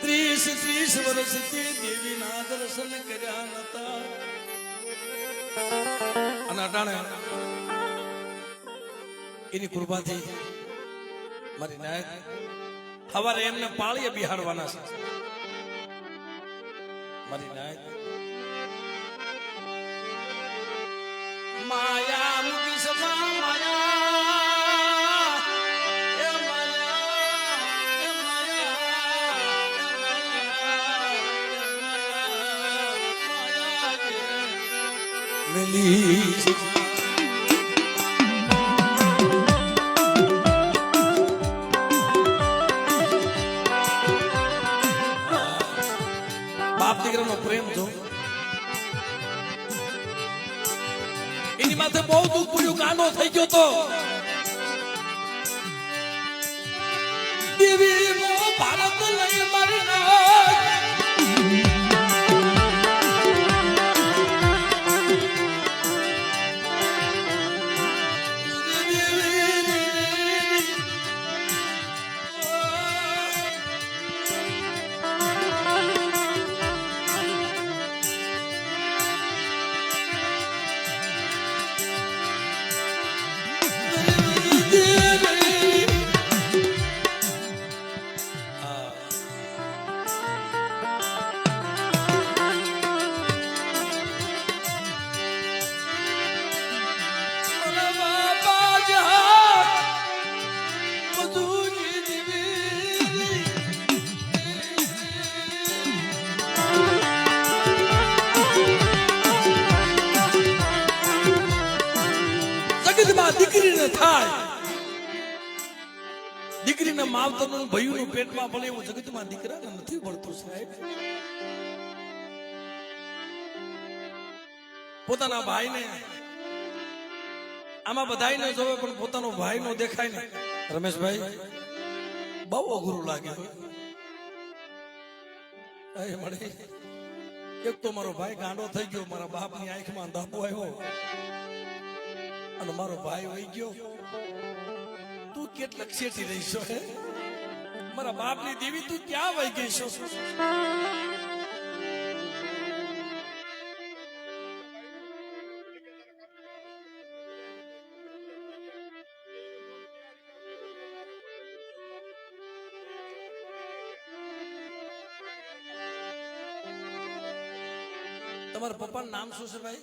ત્રીસ ત્રીસ વર્ષથી દેવીના દર્શન કર્યા નતા. અને અટાણે એની કૃપાથી મારી નાયક સવારે એમને પાળીએ બિહાડવાના છે. મારી નાયક. માયા મિલી બાપ દીકરાનો પ્રેમ જો. એની માથે બહુ દુઃખ પડ્યું કાનો થઈ ગયો તો. પેટમાં ભલે એવું જગતમાં દીકરાને નથી મળતું સાહેબ. પોતાના ભાઈને આમાં બધાને જોવે પણ પોતાનો ભાઈ નો દેખાય ને રમેશભાઈ, બહુ અઘરું લાગે મળે. એક તો મારો ભાઈ ગાંડો થઈ ગયો, મારા બાપની આંખમાં ધાપો આવ્યો. અને મારો ભાઈ વહી ગયો. તું કેટલાક શેઠી રહી છો હે? મારા બાપની દેવી તું ક્યાં વહી ગઈ છો? તમારા પપ્પાનું નામ શું છે ભાઈ?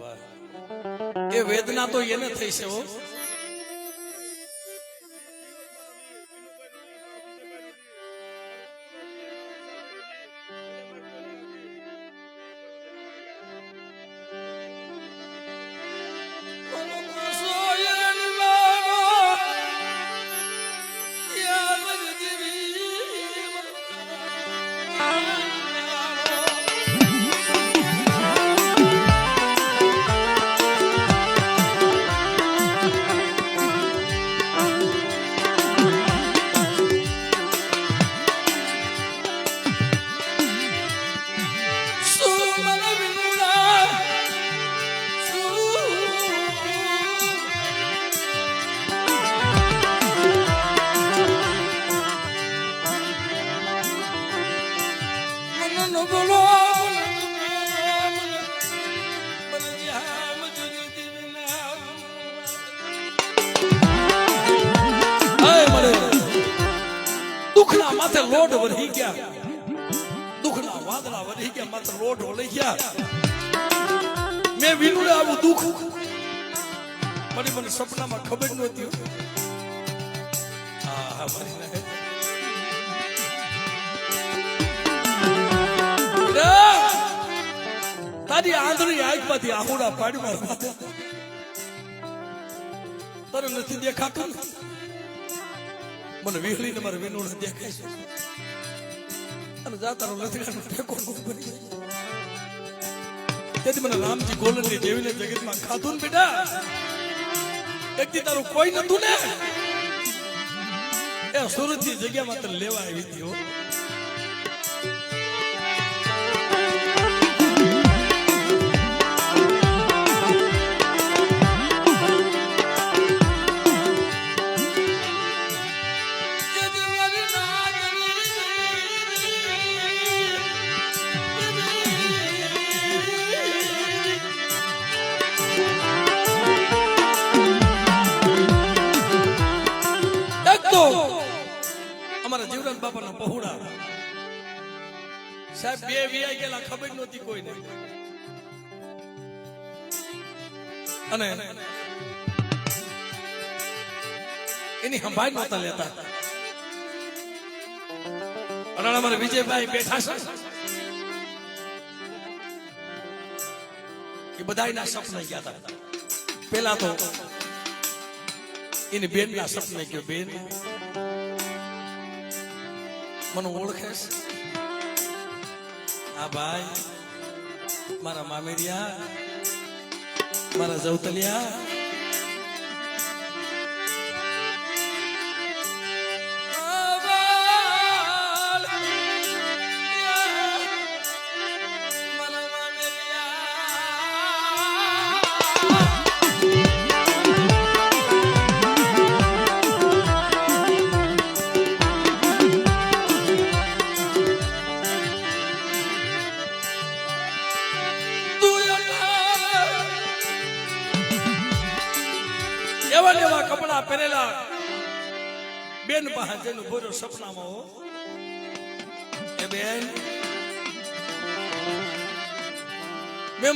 વાહ. એ વેદના તો એને થઈ છે હો. વધી ગયા, માત્ર લોટ વળી ગયા. મેં વિનુડે આવું દુઃખ મને મને સપનામાં ખબર નહોતી હા. તારી આંધળી આંખમાંથી આહુડા પાડી મારા તને નથી દેખાતું? મને વિહળીને મારે વિનુડે દેખાય છે. અને જાતાનો લથડાનો ટેકો જાય. તેથી મને રામજી ગોલનની દેવીને જગતમાં ખાધું ને બેટા? એક દી તારું કોઈ નતું ને? એ સુરતની જગ્યામાં તને લેવા આવી હતી બાપાના પહોળા. સાહેબ, બે વિયાઈ ગયેલા, ખબર નહોતી કોઈને. અને એની સંભાળ નહોતા લેતા. અને વિજયભાઈ બેઠા છે. એ બધાયના સપના ગયા હતા. પેલા તો એની બેન ના સપને ગયો, બેન. મને ઓળખે છે. આ ભાઈ મારા મામેરિયા મારા જવતલિયા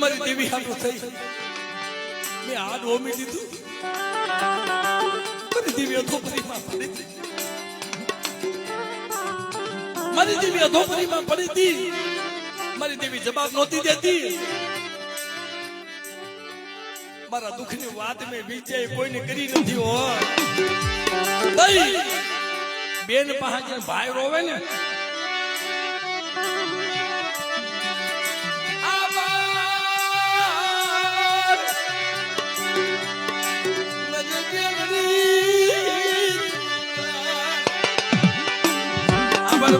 મારી દેવી હાટું થઈ. મારી દેવી પડી હતી. મારી દેવી જવાબ નહોતી દેતી. મારા દુઃખની વાત મેં વિજય કોઈને કરી નથી હો બેન પાસે જે ભાઈ રોવે ને.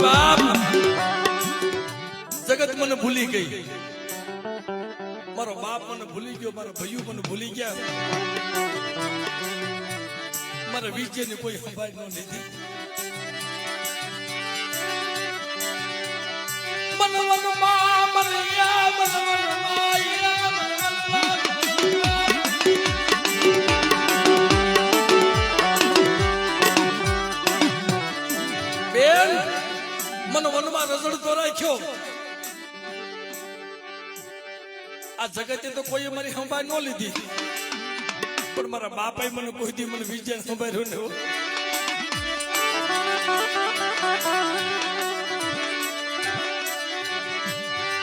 બાપ. જગત મને ભૂલી ગઈ. મારો બાપ મને ભૂલી ગયો, મારો ભાઈઓ મને ભૂલી ગયા. મારા વિજયની કોઈ સંભાળ ન લીધી. બેન મને વનમાં રઝડતો રાખ્યો. આ જગતે તો કોઈ મારી સંભાળ ન લીધી. પણ મારા બાપાએ મને કોઈ દી મને વિજય સંભાળ્યો ને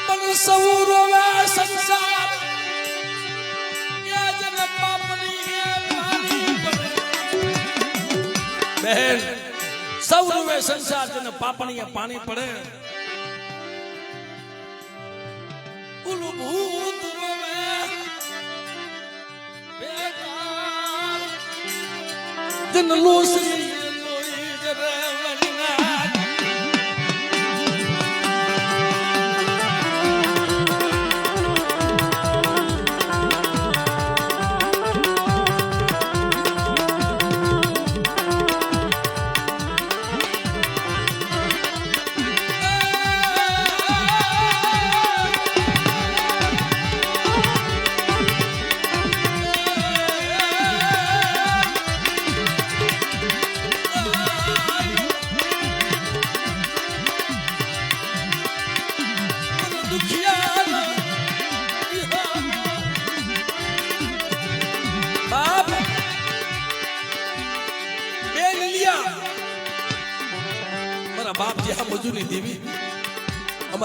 પણ સૌ રોવે સંસાર. બહેન સૌ સંસાર જેને પાપણીએ પાણી પડે than the Lord.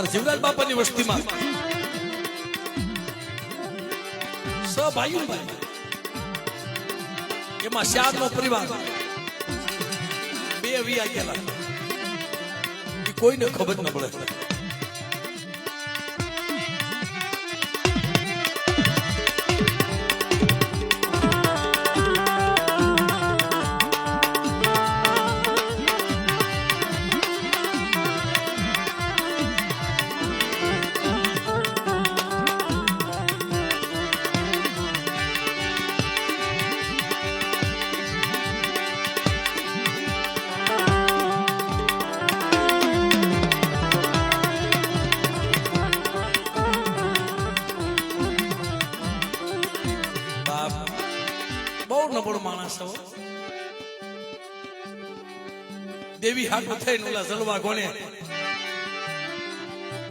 અમારા જીવરાજ બાપાની વસ્તીમાં. સ ભાઈ. એમાં ચાર નો પરિવાર. બે વિયા ગયેલા. ઈ કોઈને ખબર ન પડે. દેવી હાટું થઈને ઓલા જલવા કોને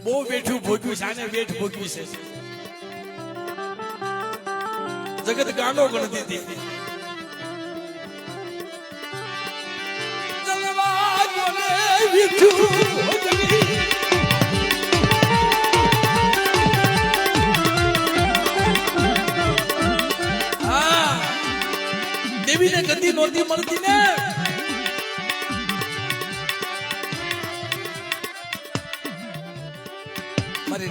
બહુ બેઠું ભોગ્યું છે, આને બેઠ ભોગ્યું છે. જગત ગાંડો ગણતી હતી. જલવા હા. દેવીને ગતિ નહોતી મળતી ને.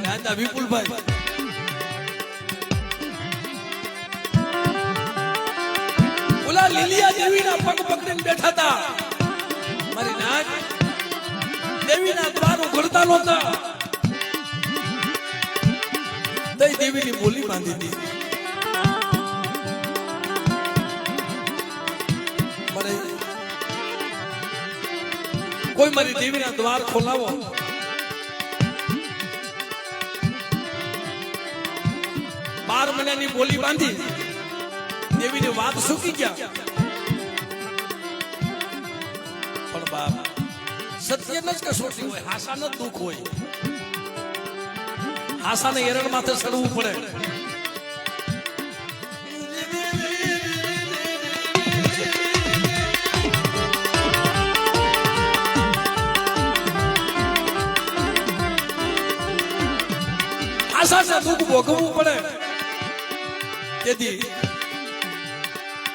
મારી વિપુલભાઈ. ઓલા લીલિયા દેવીના પગ પકડીને બેઠા હતા. મારી નાચ દેવીના દ્વારો ઘડતા નહોતા. દઈ દેવીની બોલી બાંધી હતી. કોઈ મારી દેવીના દ્વાર ખોલાવો. બાર મહિનાની બોલી બાંધી દેવીની વાત સુકી ગયા. પણ બાપ, સત્ય ન જ કસોટી હોય હાસા ન જ દુઃખ હોય. હાસાને એરણ માથે સડવું પડે. આશા દુઃખ ભોગવવું પડે. તેથી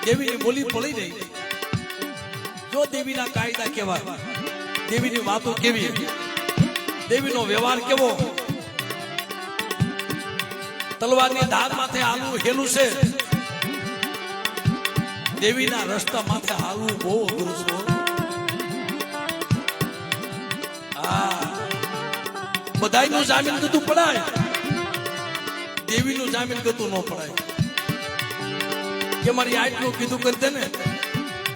દેવીની બોલી પડી રહી. જો દેવીના કાયદા કેવા દેવીની વાતો કેવી? દેવીનો વ્યવહાર કેવો? તલવારની ધાર માથે હાલવું હેલું છે. દેવીના રસ્તા માથે હાલવું બહુ અઘરું છે. બધાયનું જામીન થતું પડાય. દેવીનું જામીન કતું ન પડાય. કે મારી આટલું કીધું કરી દે ને,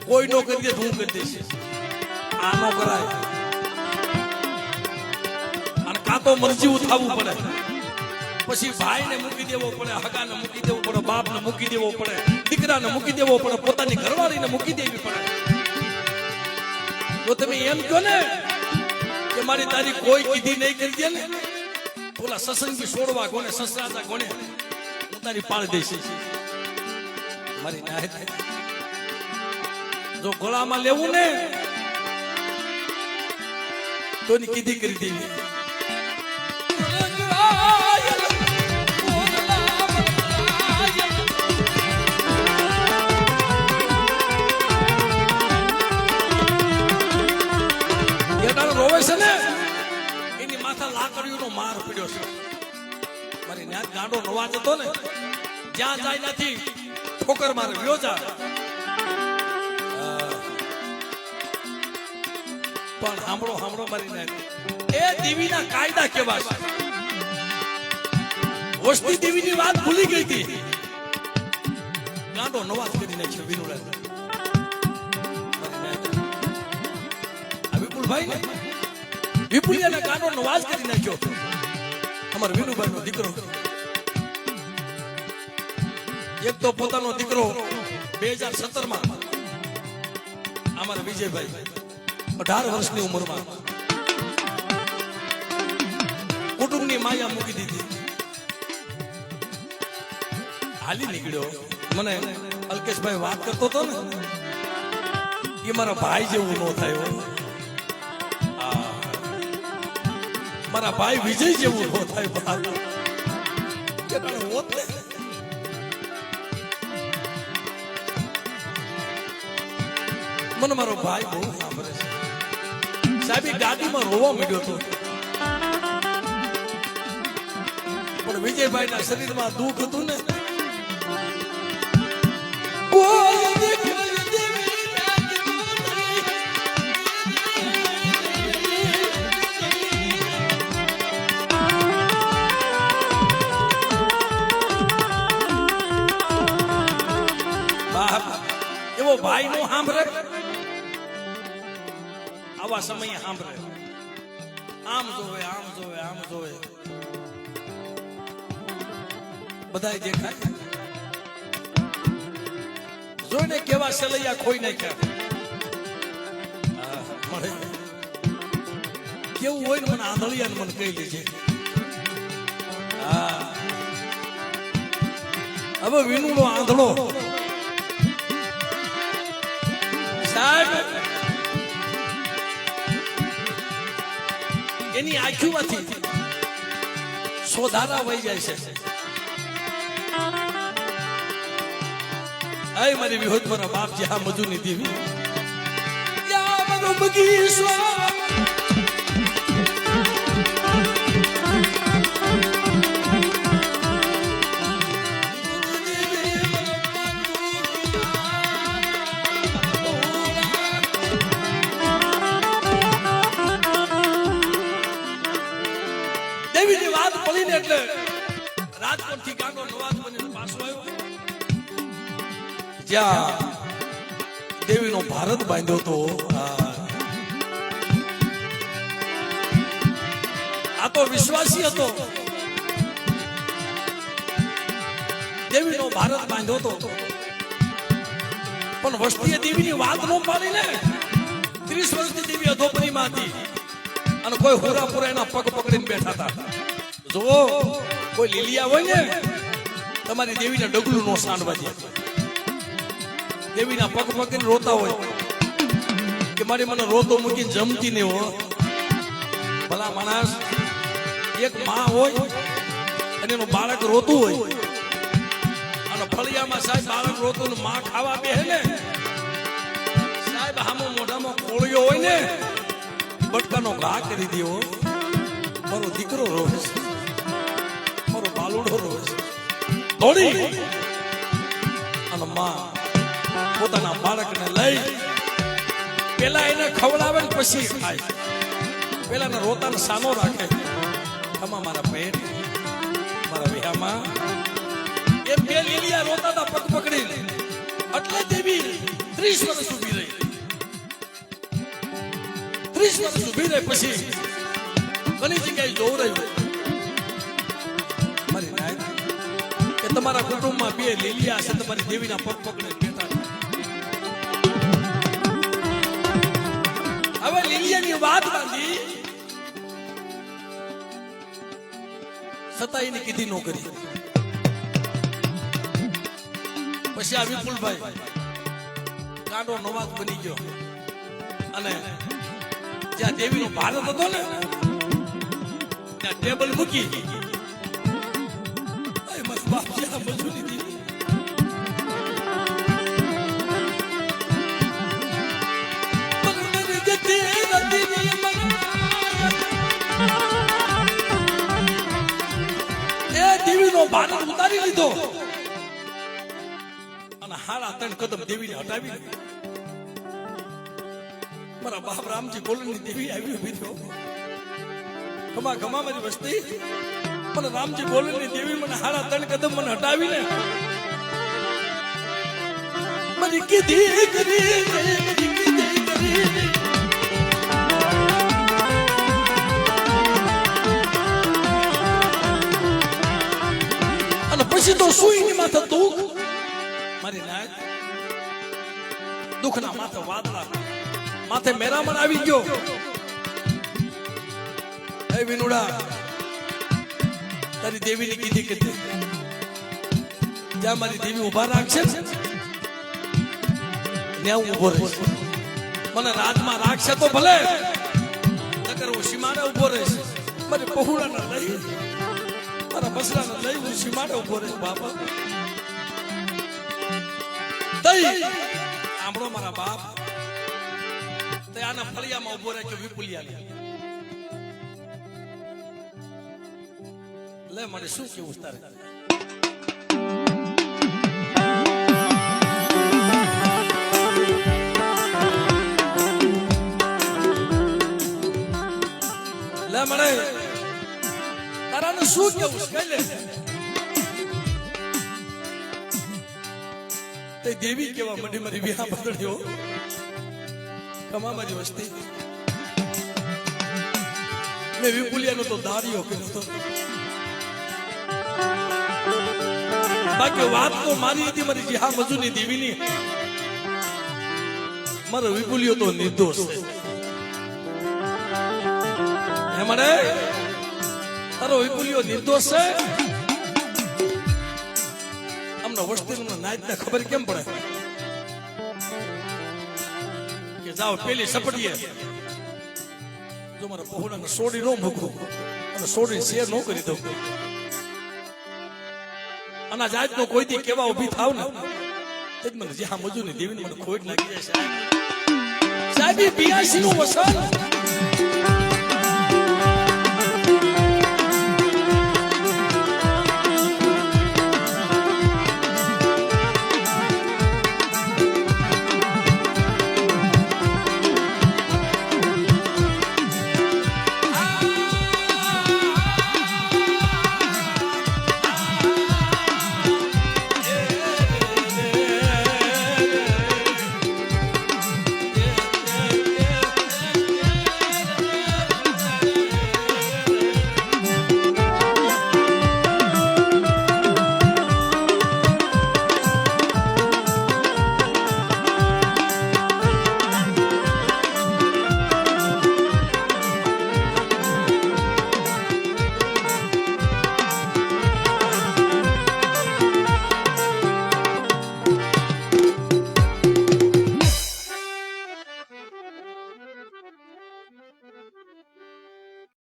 કોઈ નો કરી દે હું કરી દઈશ. આ નો કરાય. અને કાં તો મરજી ઉઠાવવું પડે. પછી ભાઈને મૂકી દેવો પડે, હગાને મૂકી દેવો પડે, બાપને મૂકી દેવો પડે, દીકરાને મૂકી દેવો પડે, પોતાની ઘરવાળીને મૂકી દેવી પડે. તો તમે એમ કહો ને કે મારી તારી કોઈ કીધી નહીં કરી દે ને, ઓલા સસંગી છોડવા કોને સસરાતા કોને તારી પાળ દઈશ. મારી નાહે જો ગોળામાં લેવું ને તો એની કીધી કરી દીધી. છે ને? એની માથા લાકડીઓનો માર પડ્યો છે. મારી ન્યાજ ગાંડો નવાજ જતો ને, જ્યાં જાય નથી ઠોકર મારે પણ હામળો હામળો મારી નાખે. એ દેવીના કાયદા કેવા છે? વસ્તી દેવીની વાત ભૂલી ગઈ હતી. ગાંડો નવાજ કરી નાખ્યો વિનુડા આ વિપુલભાઈ ને વિપુલિયાના ગાંડો નવાજ કરી નાખ્યો. અમાર વિનુભાઈ નો દીકરો. એક તો પોતાનો દીકરો બે હજાર સત્તરમાં અમારા વિજયભાઈ અઢાર વર્ષની ઉંમરમાં કુટુંબની માયા મૂકી દીધી હાલી નીકળ્યો મને અલ્કેશભાઈ વાત કરતો હતો ને, એ મારા ભાઈ જેવું ન થાય. મારા ભાઈ વિજય જેવું ન થાય. હોત ને મને મારો ભાઈ બહુ સાંભળે છે. સાહેબ ગાડીમાં રોવા મળ્યો હતો. પણ વિજયભાઈના શરીરમાં દુઃખ હતું ને? કોઈ આવા સમયે સાંભળે. આમ જોવે આમ જોવે આમ જોવે. બધા દેખાય જોઈને કેવા સલૈયા ખોઈ નાખ્યા. કેવું હોય ને મને આંધળિયા મને કહી દેજે. હવે વિનુનો આંધળો. સાહેબ એની આંખીમાંથી સોધારા વહી જાય છે. આય મારી વિહોત મારા બાપ જે આ મજૂની દેવી. યા મારો બગીચો જ્યાં દેવીનો ભારત બાંધ્યો તો આ આ તો વિશ્વાસી હતો. દેવીનો ભારત બાંધ્યો હતો પણ વસ્તીએ દેવીની વાત ન પાડી ને. ત્રીસ વર્ષની દેવી અધોપરીમાં હતી. અને કોઈ હોરાપુરા એના પગ પકડીને બેઠા હતા. જુઓ, કોઈ લીલિયા હોય ને, તમારી દેવીને ડગલું નો સાંડવા દે. દેવીના પગ પગ રોતા હોય. કે મારી મને રોતો મૂકીને જમતી નહીં હો ભલા માણસ, એક માં હોય અને એનું બાળક રોતું હોય. અને ફળિયામાં સાહેબ બાળક રોતું માં ખાવા બે ને, સાહેબ હામો મોઢામાં કોળિયો હોય ને, બટકાનો ઘા કરી દેવો મારો દીકરો રોવે છે. મારો બાલુડો રોવે છે. દોડી. અને માં પોતાના બાળકને લઈ પેલા એને ખવડાવે ને પછી ખાય. પેલા ને રોતાને સાનો રાખે. ખમા મારા પેટ મારા વિહામાં. એ બે લીલિયા રોતા હતા પગ પકડી એટલે દેવી ત્રીસ વર્ષ ઊભી રહી. ત્રીસ વર્ષ ઊભી રહી પછી ઘણી જગ્યાએ નાય કે તમારા કુટુંબમાં બે લીલિયા છે, તમારી દેવીના પગ પકડે. છતાં એની કીધી નોકરી પછી આ વિપુલભાઈ કાંડો નવાજ બની ગયો. અને જ્યાં દેવીનો ભારત હતો ને, ત્યાં ટેબલ મૂકી. મજૂરી ઉતારી લીધો. અને હારા ત્રણ કદમ દેવીને હટાવી મારા બાપ રામજી બોલની દેવી આવી ઊભી થયો. ગમા ગમા મારી વસ્તી પણ રામજી બોલની દેવી મને હારા ત્રણ કદમ મને હટાવીને મારી કીધી કરી, મારી કીધી કરી. તો સુઈની માથે દુઃખ. મારી નાય દુઃખના માથે વાદળા. માથે મેરામણ આવી ગયો. હે વિનુડા, તારી દેવીને કીધી કીધી જ્યાં મારી દેવી ઊભા રાખશે ને હું ઊભો રહીશ. મને રાજમાં રાખશે તો ભલે, નકર હું સીમાને ઊભો રહીશ. મારી પહોળાને લઈ મારા બસરાને લઈ હું સીમાડે ઊભો બાપા. તઈ! આંબળો મારા બાપ. તે આના ફળિયામાં ઊભો રાખ્યો વિપુલિયા લે મને શું કેવું તારે? લે મને તારાને શું કેવું લે તે દેવી કેવા મને મારી વિહા બદલ્યો કમા મારી વસ્તી મેં વિપુલિયાનો તો દારિયો કર્યો તો બાકી વાત તો મારી હતી મારી જીહા હા મજૂની દેવીની મારો વિપુલિયો તો નિર્દોષ છે મને તારો વિપુલિયો નિર્દોષ છે? અમને વસ્તી નાચ ને ખબર કેમ પડે? કે જાઓ પેલી સપડીએ. જો મારા પહોળાને સોડી નો મૂકું, અને સોડી શેર નો કરી દઉં. આ જાતનો કોઈ દી કેવા ઊભી થાવ ને? તે મને જે હા મજૂરી દેવીને મને ખોટ લાગી જાય સાહેબ સાહેબ 82 નું વસન.